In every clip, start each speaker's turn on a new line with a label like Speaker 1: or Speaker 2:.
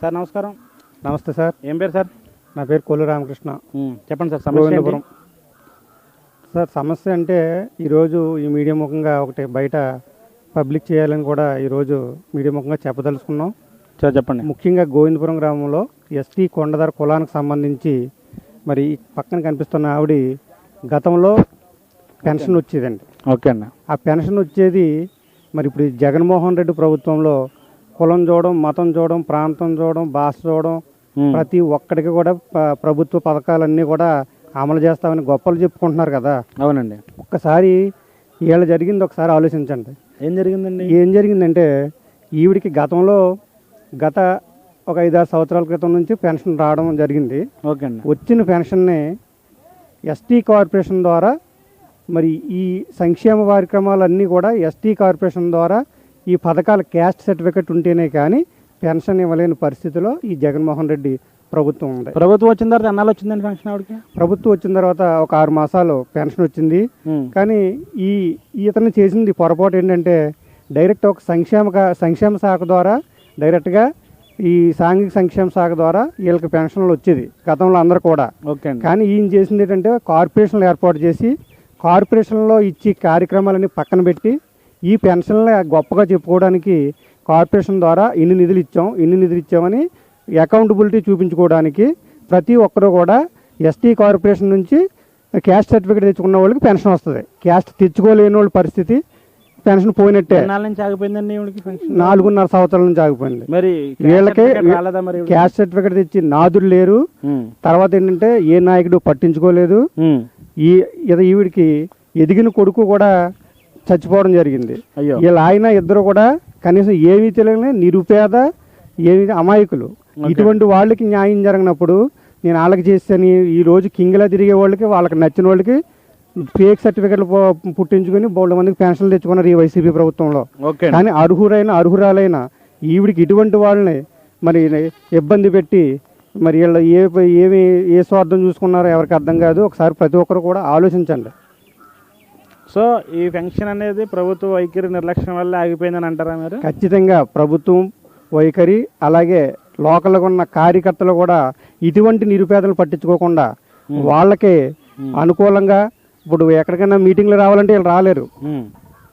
Speaker 1: Sir నమస్కారం.
Speaker 2: నమస్తే sir.
Speaker 1: ఏం పేరు సార్?
Speaker 2: నా పేరు కొల్లు రామకృష్ణ.
Speaker 1: చెప్పండి సార్ సమస్య ఏంటి?
Speaker 2: గోవిందపురం. సార్ సమస్య అంటే ఈరోజు ఈ మీడియా ముఖంగా ఒకటి బయట పబ్లిక్ చేయాలని కూడా ఈరోజు మీడియా ముఖంగా చెప్పదలుచుకున్నాం.
Speaker 1: సార్ చెప్పండి.
Speaker 2: ముఖ్యంగా గోవిందపురం గ్రామంలో ఎస్టీ కొండదార కులానికి సంబంధించి మరి పక్కన కనిపిస్తున్న ఆవిడ గతంలో పెన్షన్ వచ్చేదండి.
Speaker 1: ఓకే అండి.
Speaker 2: ఆ పెన్షన్ వచ్చేది మరి ఇప్పుడు జగన్మోహన్ రెడ్డి ప్రభుత్వంలో కులం చూడడం మతం చూడడం ప్రాంతం చూడడం భాష చూడడం. ప్రతి ఒక్కడికి కూడా ప్రభుత్వ పథకాలన్నీ కూడా అమలు చేస్తామని గొప్పలు చెప్పుకుంటున్నారు కదా.
Speaker 1: అవునండి.
Speaker 2: ఒక్కసారి వీళ్ళ జరిగింది ఒకసారి ఆలోచించండి.
Speaker 1: ఏం జరిగిందండి?
Speaker 2: ఏం జరిగిందంటే ఈవిడికి గతంలో గత ఒక ఐదారు సంవత్సరాల క్రితం నుంచి పెన్షన్ రావడం జరిగింది.
Speaker 1: ఓకే అండి.
Speaker 2: వచ్చిన పెన్షన్ని ఎస్టీ కార్పొరేషన్ ద్వారా మరి ఈ సంక్షేమ కార్యక్రమాలన్నీ కూడా ఎస్టీ కార్పొరేషన్ ద్వారా ఈ పథకాల క్యాస్ట్ సర్టిఫికెట్ ఉంటేనే కానీ పెన్షన్ ఇవ్వలేని పరిస్థితిలో ఈ జగన్మోహన్ రెడ్డి ప్రభుత్వం ఉంది.
Speaker 1: ప్రభుత్వం వచ్చిన తర్వాత ఎన్నాళ్ళు వచ్చిందండి ఫంక్షన్ ఆవిడకి?
Speaker 2: ప్రభుత్వం వచ్చిన తర్వాత ఒక ఆరు మాసాలు పెన్షన్ వచ్చింది. కానీ ఈ ఇతను చేసింది పొరపాటు ఏంటంటే డైరెక్ట్ ఒక సంక్షేమ సంక్షేమ శాఖ ద్వారా డైరెక్ట్గా ఈ సాంఘిక సంక్షేమ శాఖ ద్వారా వీళ్ళకి పెన్షన్లు వచ్చేది గతంలో అందరూ కూడా.
Speaker 1: ఓకే
Speaker 2: కానీ ఈయన చేసింది ఏంటంటే కార్పొరేషన్లు ఏర్పాటు చేసి కార్పొరేషన్లో ఇచ్చి కార్యక్రమాలన్నీ పక్కన పెట్టి ఈ పెన్షన్లు గొప్పగా చెప్పుకోవడానికి కార్పొరేషన్ ద్వారా ఇన్ని నిధులు ఇచ్చాం ఇన్ని నిధులు ఇచ్చామని అకౌంటబిలిటీ చూపించుకోవడానికి ప్రతి ఒక్కరూ కూడా ఎస్టీ కార్పొరేషన్ నుంచి క్యాస్ట్ సర్టిఫికేట్ తెచ్చుకున్న వాళ్ళకి పెన్షన్ వస్తుంది క్యాస్ట్ తెచ్చుకోలేని వాళ్ళ పరిస్థితి పెన్షన్ పోయినట్టే నాలుగున్నర సంవత్సరాల నుంచి ఆగిపోయింది
Speaker 1: మరి
Speaker 2: వీళ్ళకి? క్యాస్ట్ సర్టిఫికేట్ తెచ్చి నాదులు లేరు. తర్వాత ఏంటంటే ఏ నాయకుడు పట్టించుకోలేదు. ఈ ఇది ఈవిడికి ఎదిగిన కొడుకు కూడా చచ్చిపోవడం జరిగింది.
Speaker 1: అయ్యో.
Speaker 2: వీళ్ళ ఆయన ఇద్దరు కూడా కనీసం ఏమీ తెలియని నిరుపేద ఏమి అమాయకులు. ఇటువంటి వాళ్ళకి న్యాయం జరగనప్పుడు నేను వాళ్ళకి చేస్తాను. ఈ రోజు కింగ్లా తిరిగే వాళ్ళకి వాళ్ళకి నచ్చిన వాళ్ళకి ఫేక్ సర్టిఫికెట్లు పుట్టించుకొని బోల్డ్ మందికి పెన్షన్లు తెచ్చుకున్నారు ఈ వైసీపీ ప్రభుత్వంలో. కానీ అర్హురైన అర్హురాలైన ఈవిడికి ఇటువంటి వాళ్ళని మరి ఇబ్బంది పెట్టి మరి వీళ్ళ ఏ ఏమి ఏ స్వార్థం చూసుకున్నారో ఎవరికి అర్థం కాదు. ఒకసారి ప్రతి ఒక్కరు కూడా ఆలోచించండి.
Speaker 1: సో ఈ ఫంక్షన్ అనేది ప్రభుత్వ వైఖరి నిర్లక్ష్యం వల్ల ఆగిపోయిందని అంటారా మీరు?
Speaker 2: ఖచ్చితంగా ప్రభుత్వం వైఖరి అలాగే లోకల్గా ఉన్న కార్యకర్తలు కూడా ఇటువంటి నిరుపేదలు పట్టించుకోకుండా వాళ్ళకే అనుకూలంగా ఇప్పుడు ఎక్కడికైనా మీటింగ్లు రావాలంటే వీళ్ళు రాలేరు.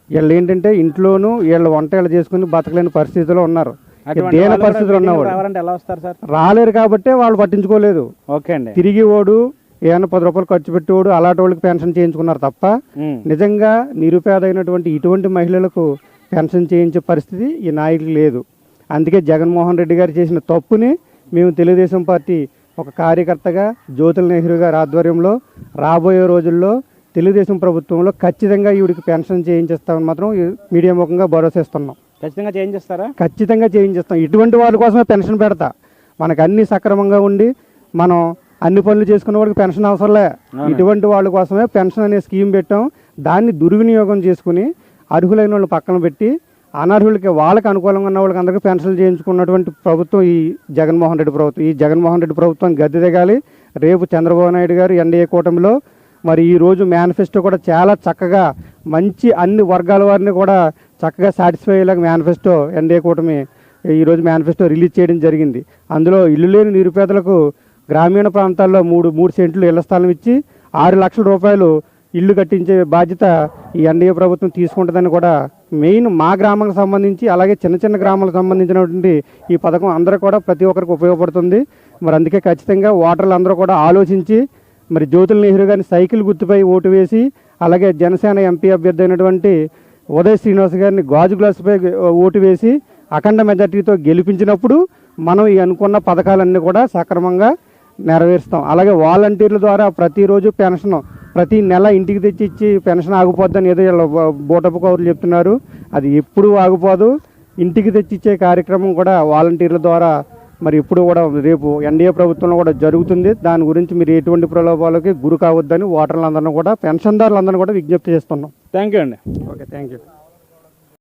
Speaker 2: వీళ్ళు ఏంటంటే ఇంట్లోనూ వీళ్ళు వంట వీళ్ళు చేసుకుని బతకలేని పరిస్థితిలో ఉన్నారు. దేన పరిస్థితులు ఉన్నవాడు రాలేరు కాబట్టే వాళ్ళు పట్టించుకోలేదు.
Speaker 1: ఓకే అండి.
Speaker 2: తిరిగి ఓడు ఏమైనా పది రూపాయలు ఖర్చు పెట్టేవాడు అలాంటి వాళ్ళకి పెన్షన్ చేయించుకున్నారు తప్ప. నిజంగా నిరుపేదైనటువంటి ఇటువంటి మహిళలకు పెన్షన్ చేయించే పరిస్థితి ఈ నాయకులు లేదు. అందుకే జగన్మోహన్ రెడ్డి గారు చేసిన తప్పుని మేము తెలుగుదేశం పార్టీ ఒక కార్యకర్తగా జ్యోతుల నెహ్రూ గారి ఆధ్వర్యంలో రాబోయే రోజుల్లో తెలుగుదేశం ప్రభుత్వంలో ఖచ్చితంగా ఈవిడికి పెన్షన్ చేయించేస్తామని మాత్రం మీడియా ముఖంగా భరోసా ఇస్తున్నాం.
Speaker 1: ఖచ్చితంగా చేంజ్ చేస్తారా
Speaker 2: ఖచ్చితంగా చేయించేస్తాం. ఇటువంటి వాళ్ళ కోసమే పెన్షన్ పెడతా. మనకు అన్ని సక్రమంగా ఉండి మనం అన్ని పనులు చేసుకున్న వాడికి పెన్షన్ అవసరంలే. ఇటువంటి వాళ్ళ కోసమే పెన్షన్ అనే స్కీమ్ పెట్టాం. దాన్ని దుర్వినియోగం చేసుకుని అర్హులైన వాళ్ళు పక్కన పెట్టి అనర్హులకి వాళ్ళకి అనుకూలంగా ఉన్న వాళ్ళకి అందరికీ పెన్షన్లు చేయించుకున్నటువంటి ప్రభుత్వం ఈ జగన్మోహన్ రెడ్డి ప్రభుత్వం. ఈ జగన్మోహన్ రెడ్డి ప్రభుత్వం గద్దె దిగాలి. రేపు చంద్రబాబు నాయుడు గారు ఎన్డీఏ కూటమిలో మరి ఈ రోజు మేనిఫెస్టో కూడా చాలా చక్కగా మంచి అన్ని వర్గాల వారిని కూడా చక్కగా సాటిస్ఫై అయ్యేలాగా మేనిఫెస్టో ఎన్డీఏ కూటమి ఈరోజు మేనిఫెస్టో రిలీజ్ చేయడం జరిగింది. అందులో ఇల్లు లేని నిరుపేదలకు గ్రామీణ ప్రాంతాల్లో మూడు మూడు సెంట్లు ఇళ్ళ స్థలం ఇచ్చి ఆరు లక్షల రూపాయలు ఇల్లు కట్టించే బాధ్యత ఈ ఎన్డీఏ ప్రభుత్వం తీసుకుంటుందని కూడా మెయిన్ మా గ్రామానికి సంబంధించి అలాగే చిన్న చిన్న గ్రామాలకు సంబంధించినటువంటి ఈ పథకం అందరూ కూడా ప్రతి ఒక్కరికి ఉపయోగపడుతుంది. మరి అందుకే ఖచ్చితంగా ఓటర్లు అందరూ కూడా ఆలోచించి మరి జ్యోతుల నెహ్రూ గారిని సైకిల్ గుర్తుపై ఓటు వేసి అలాగే జనసేన ఎంపీ అభ్యర్థి అయినటువంటి ఉదయ్ శ్రీనివాస్ గారిని గాజు గ్లాసుపై ఓటు వేసి అఖండ మెజార్టీతో గెలిపించినప్పుడు మనం ఈ అనుకున్న పథకాలన్నీ కూడా సక్రమంగా నెరవేరుస్తాం. అలాగే వాలంటీర్ల ద్వారా ప్రతిరోజు పెన్షన్ ప్రతి నెల ఇంటికి తెచ్చి ఇచ్చి పెన్షన్ ఆగిపోద్దని ఏదో బూటపు కౌరులు చెప్తున్నారు. అది ఎప్పుడు ఆగిపోదు. ఇంటికి తెచ్చి ఇచ్చే కార్యక్రమం కూడా వాలంటీర్ల ద్వారా మరి ఇప్పుడు కూడా రేపు ఎన్డీఏ ప్రభుత్వంలో కూడా జరుగుతుంది. దాని గురించి మీరు ఎటువంటి ప్రలోభాలకి గురి కావద్దని ఓటర్లందరినీ కూడా పెన్షన్దారులందరినీ కూడా విజ్ఞప్తి చేస్తున్నాం.
Speaker 1: థ్యాంక్ యూ అండి.
Speaker 2: Okay thank you